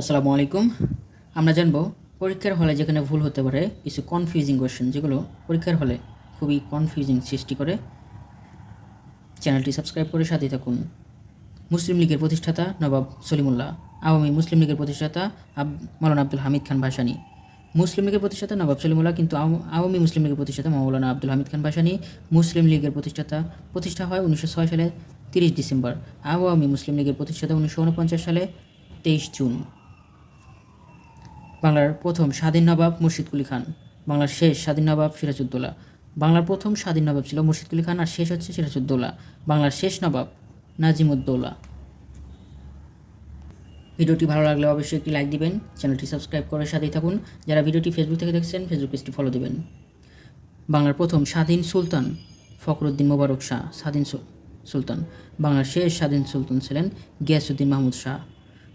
আসসালামু আলাইকুম। আমরা জানব পরীক্ষার হলে যেখানে ভুল হতে পারে, কিছু কনফিউজিং কোয়েশ্চেন যেগুলো পরীক্ষার হলে খুবই কনফিউজিং সৃষ্টি করে। চ্যানেলটি সাবস্ক্রাইব করে সাথে থাকুন। মুসলিম লীগের প্রতিষ্ঠাতা নবাব সলিমুল্লাহ, আওয়ামী মুসলিম লীগের প্রতিষ্ঠাতা আব মৌলানা আব্দুল হামিদ খান ভাসানী। মুসলিম লীগের প্রতিষ্ঠাতা নবাব সলিমুল্লাহ কিন্তু আওয়ামী মুসলিম লীগের প্রতিষ্ঠাতা মৌলানা আব্দুল হামিদ খান ভাসানী। মুসলিম লীগের প্রতিষ্ঠাতা প্রতিষ্ঠা হয় উনিশশো ছয় সালে তিরিশ ডিসেম্বর। আওয়ামী মুসলিম লীগের প্রতিষ্ঠাতা উনিশশো উনপঞ্চাশ সালে তেইশ জুন। বাংলার প্রথম স্বাধীন নবাব মুর্শিদকুলি খান। বাংলার শেষ স্বাধীন নবাব সিরাজউদ্দৌলা। বাংলার প্রথম স্বাধীন নবাব ছিল মুর্শিদকুলি খান আর শেষ হচ্ছে সিরাজউদ্দৌলা। বাংলার শেষ নবাব নাজিমুদ্দৌলা। ভিডিওটি ভালো লাগলে অবশ্যই একটি লাইক দিবেন, চ্যানেলটি সাবস্ক্রাইব করে সাথেই থাকুন। যারা ভিডিওটি ফেসবুক থেকে দেখছেন ফেসবুক পেজটি ফলো দিবেন। বাংলার প্রথম স্বাধীন সুলতান ফখরুদ্দিন মোবারক শাহ, স্বাধীন সুলতান। বাংলার শেষ স্বাধীন সুলতান ছিলেন গিয়াসুদ্দিন মাহমুদ শাহ।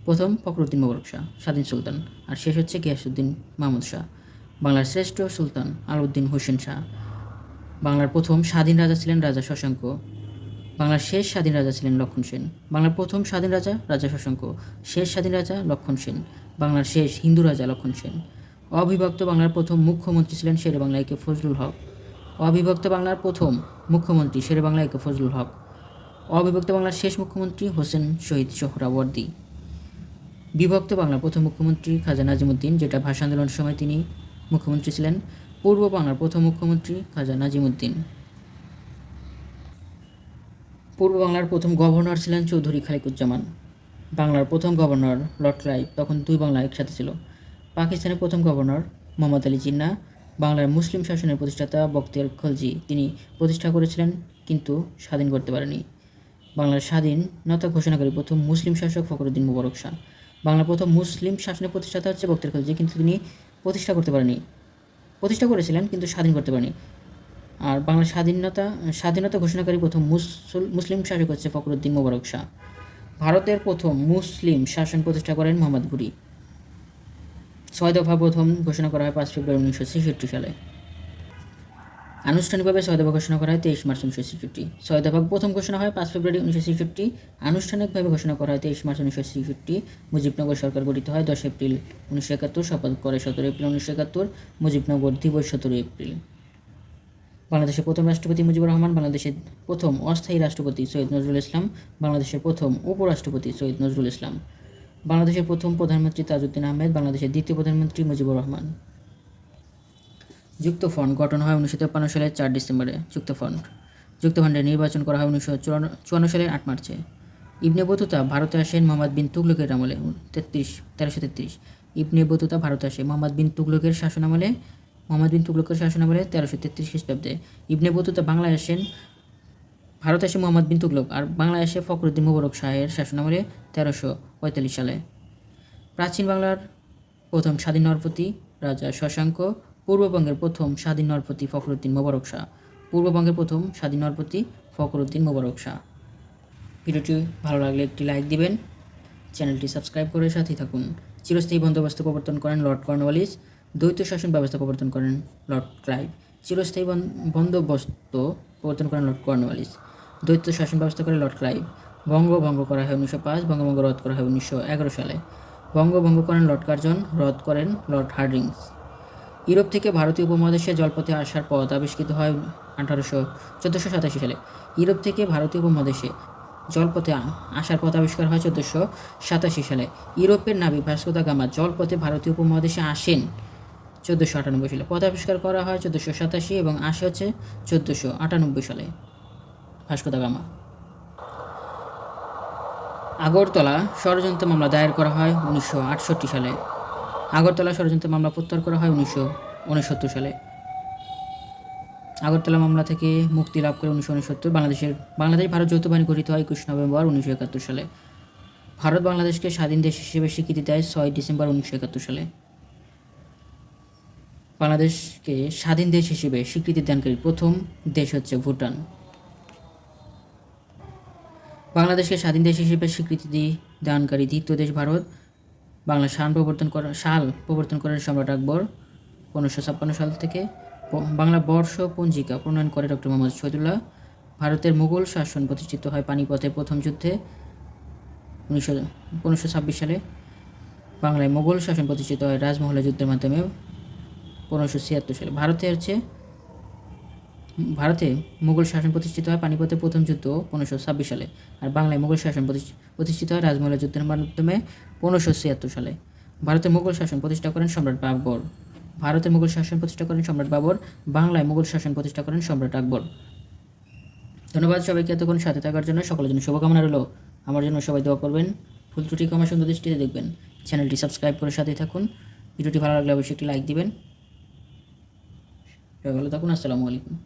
প্রথম ফখরুদ্দিন মোবারক শাহ, স্বাধীন সুলতান। আর শেষ হচ্ছে গিয়াসুদ্দিন মাহমুদ শাহ। বাংলার শ্রেষ্ঠ সুলতান আলাউদ্দিন হোসেন শাহ। বাংলার প্রথম স্বাধীন রাজা ছিলেন রাজা শশাঙ্ক। বাংলার শেষ স্বাধীন রাজা ছিলেন লক্ষণ সেন। বাংলার প্রথম স্বাধীন রাজা রাজা শশাঙ্ক। শেষ স্বাধীন রাজা লক্ষণ সেন। বাংলার শেষ হিন্দু রাজা লক্ষণ সেন। অবিভক্ত বাংলার প্রথম মুখ্যমন্ত্রী ছিলেন শেরে বাংলা একে ফজলুল হক। অবিভক্ত বাংলার প্রথম মুখ্যমন্ত্রী শেরে বাংলা একে ফজলুল হক। অবিভক্ত বাংলার শেষ মুখ্যমন্ত্রী হোসেন শহীদ সোহরাওয়ার্দী। বিভক্ত বাংলার প্রথম মুখ্যমন্ত্রী খাজা নাজিমুদ্দিন, যেটা ভাষা আন্দোলনের সময় তিনি মুখ্যমন্ত্রী ছিলেন। পূর্ব বাংলার প্রথম মুখ্যমন্ত্রী খাজা নাজিমুদ্দিন। পূর্ব বাংলার প্রথম গভর্নর ছিলেন চৌধুরী খালিকুজ্জামান। বাংলার প্রথম গভর্নর লর্ড ক্লাইভ তখন দুই বাংলা একসাথে ছিল। পাকিস্তানের প্রথম গভর্নর মোহাম্মদ আলী জিন্না, বাংলার মুসলিম শাসনের প্রতিষ্ঠাতা বখতিয়ার খলজি, তিনি প্রতিষ্ঠা করেছিলেন কিন্তু স্বাধীন করতে পারেনি বাংলার স্বাধীনতা ঘোষণাকারী প্রথম মুসলিম শাসক ফখরুদ্দিন মুবারক শাহ। বাংলার প্রথম মুসলিম শাসনের প্রতিষ্ঠাতা হচ্ছে বখতিয়ার খলজি কিন্তু তিনি প্রতিষ্ঠা করতে পারেনি প্রতিষ্ঠা করেছিলেন, কিন্তু স্বাধীন করতে পারেনি আর বাংলার স্বাধীনতা স্বাধীনতা ঘোষণাকারী প্রথম মুসল- মুসলিম শাসক হচ্ছে ফখরুদ্দিন মোবারক শাহ। ভারতের প্রথম মুসলিম শাসন প্রতিষ্ঠা করেন মোহাম্মদ ঘুরি ছয় দফা প্রথম ঘোষণা করা হয় পাঁচ ফেব্রুয়ারি উনিশশো ছেষট্টি সালে। আনুষ্ঠানিকভাবে ছয় দফা ঘোষণা করা হয় তেইশ মার্চ উনিশশো ছেষট্টি। ছয় দফা প্রথম ঘোষণা হয় পাঁচ ফেব্রুয়ারি উনিশশো ছেষট্টি। আনুষ্ঠানিকভাবে ঘোষণা করা হয় তেইশ মার্চ উনিশশো ছেষট্টি। মুজিবনগর সরকার গঠিত হয় দশ এপ্রিল উনিশশো একাত্তর, শপথ করে সতেরো এপ্রিল উনিশশো একাত্তর, মুজিবনগর দিবস সতেরো এপ্রিল। বাংলাদেশের প্রথম রাষ্ট্রপতি মুজিবুর রহমান, বাংলাদেশের প্রথম অস্থায়ী রাষ্ট্রপতি সৈয়দ নজরুল ইসলাম, বাংলাদেশের প্রথম উপরাষ্ট্রপতি সৈয়দ নজরুল ইসলাম। বাংলাদেশের প্রথম প্রধানমন্ত্রী তাজউদ্দিন আহমেদ, বাংলাদেশের দ্বিতীয় প্রধানমন্ত্রী মুজিবুর রহমান। যুক্ত ফ্রন্ট গঠন হয় উনিশশো তেপ্পান্ন সালের চার ডিসেম্বরে। যুক্ত ফ্রন্ট যুক্ত ফ্রন্টের নির্বাচন করা হয় উনিশশো চুয়ান্ন সালের আট মার্চে। ইবনে বতুতা ভারতে আসেন মোহাম্মদ বিন তুগলকের আমলে। তেত্রিশ, তেরোশো তেত্রিশ। ইবনে বতুতা ভারতে আসে মোহাম্মদ বিন তুগলকের শাসনামলে মোহাম্মদ বিন তুগলকের শাসনামলে তেরোশো তেত্রিশ খ্রিস্টাব্দে। ইবনে বতুতা বাংলায় আসেন, ভারতে আসে মোহাম্মদ বিন তুগলক। আর বাংলায় আসে ফখরুদ্দিন মুবারক শাহের শাসনামলে তেরোশো পঁয়তাল্লিশ সালে। প্রাচীন বাংলার প্রথম স্বাধীন নরপতি রাজা শশাঙ্ক পূর্ববঙ্গের প্রথম স্বাধীন নরপতি ফখরুদ্দিন মোবারক শাহ। পূর্ববঙ্গের প্রথম স্বাধীন নরপতি ফখরুদ্দিন মোবারক শাহ। ভিডিওটি ভালো লাগলে একটি লাইক দিবেন। চ্যানেলটি সাবস্ক্রাইব করে সাথেই থাকুন। চিরস্থায়ী বন্দোবস্ত প্রবর্তন করেন লর্ড কর্নওয়ালিস। দ্বৈত শাসন ব্যবস্থা প্রবর্তন করেন লর্ড ক্লাইভ। চিরস্থায়ী বন- বন্দোবস্ত প্রবর্তন করেন লর্ড কর্নওয়ালিস। দ্বৈত শাসন ব্যবস্থা করে লর্ড ক্লাইভ। বঙ্গভঙ্গ করা হয় উনিশশো পাঁচ, বঙ্গভঙ্গ রদ করা হয় উনিশশো এগারো সালে। বঙ্গভঙ্গ করেন লর্ড কার্জন, রদ করেন লর্ড হার্ডিংস। ইউরোপ থেকে ভারতীয় উপমহাদেশে জলপথে আসার পথ আবিষ্কৃত হয় আঠারোশো চোদ্দোশো সাতাশি সালে। ইউরোপ থেকে ভারতীয় উপমহাদেশে জলপথে আসার পথ আবিষ্কার হয় চোদ্দোশো সাতাশি সালে। ইউরোপের নাবিক ভাস্কোদা গামা জলপথে ভারতীয় উপমহাদেশে আসেন চোদ্দোশো আটানব্বই সালে। পথ আবিষ্কার করা হয় চোদ্দোশো সাতাশি এবং আসে হচ্ছে চোদ্দোশো আটানব্বই সালে ভাস্কোদা গামা। আগরতলা ষড়যন্ত্র মামলা দায়ের করা হয় উনিশশো আটষট্টি সালে। আগরতলা ষড়যন্ত্র মামলা প্রত্যাহার করা হয় উনিশশো উনসত্তর সালে। আগরতলা মামলা থেকে মুক্তি লাভ করে উনিশশো উনসত্তর বাংলাদেশের বাংলাদেশ ভারত যৌথ বাহিনী গঠিত হয় একুশ নভেম্বর উনিশশো একাত্তর সালে। ভারত বাংলাদেশকে স্বাধীন দেশ হিসেবে স্বীকৃতি দেয় ছয় ডিসেম্বর উনিশশো একাত্তর সালে। বাংলাদেশকে স্বাধীন দেশ হিসেবে স্বীকৃতি দানকারী প্রথম দেশ হচ্ছে ভুটান। বাংলাদেশকে স্বাধীন দেশ হিসেবে স্বীকৃতি দানকারী দ্বিতীয় দেশ ভারত। বাংলা সাল প্রবর্তন করা সাল প্রবর্তন করেন সম্রাট আকবর পনেরোশো ছাপ্পান্ন সাল থেকে বাংলা বর্ষ পঞ্জিকা প্রণয়ন করে ডক্টর মোহাম্মদ শহীদুল্লাহ। ভারতের মুঘল শাসন প্রতিষ্ঠিত হয় পানিপথের প্রথম যুদ্ধে উনিশশো, পনেরোশো ছাব্বিশ সালে। বাংলায় মোগল শাসন প্রতিষ্ঠিত হয় রাজমহলের যুদ্ধের মাধ্যমে পনেরোশো ছিয়াত্তর সালে। ভারতে হচ্ছে ভারতে মুঘল শাসন প্রতিষ্ঠিত হয় পানিপথের প্রথম যুদ্ধ পনেরোশো ছাব্বিশ সালে, আর বাংলায় মুঘল শাসন প্রতিষ্ঠ- প্রতিষ্ঠিত হয় রাজমহলের যুদ্ধের মাধ্যমে পনেরোশো ছিয়াত্তর সালে। ভারতে মুঘল শাসন প্রতিষ্ঠা করেন সম্রাট বাবর ভারতে মুঘল শাসন প্রতিষ্ঠা করেন সম্রাট বাবর বাংলায় মুঘল শাসন প্রতিষ্ঠা করেন সম্রাট আকবর। ধন্যবাদ সবাইকে এতক্ষণ সাথে থাকার জন্য, সকলের জন্য শুভকামনা রইল। আমার জন্য সবাই দোয়া করবেন। ফুল ত্রুটি কমা সুন্দর দৃষ্টিতে দেখবেন। চ্যানেলটি সাবস্ক্রাইব করে সাথেই থাকুন। ভিডিওটি ভালো লাগলে অবশ্যই একটি লাইক দিবেন। ভালো থাকুন, আসসালামু আলাইকুম।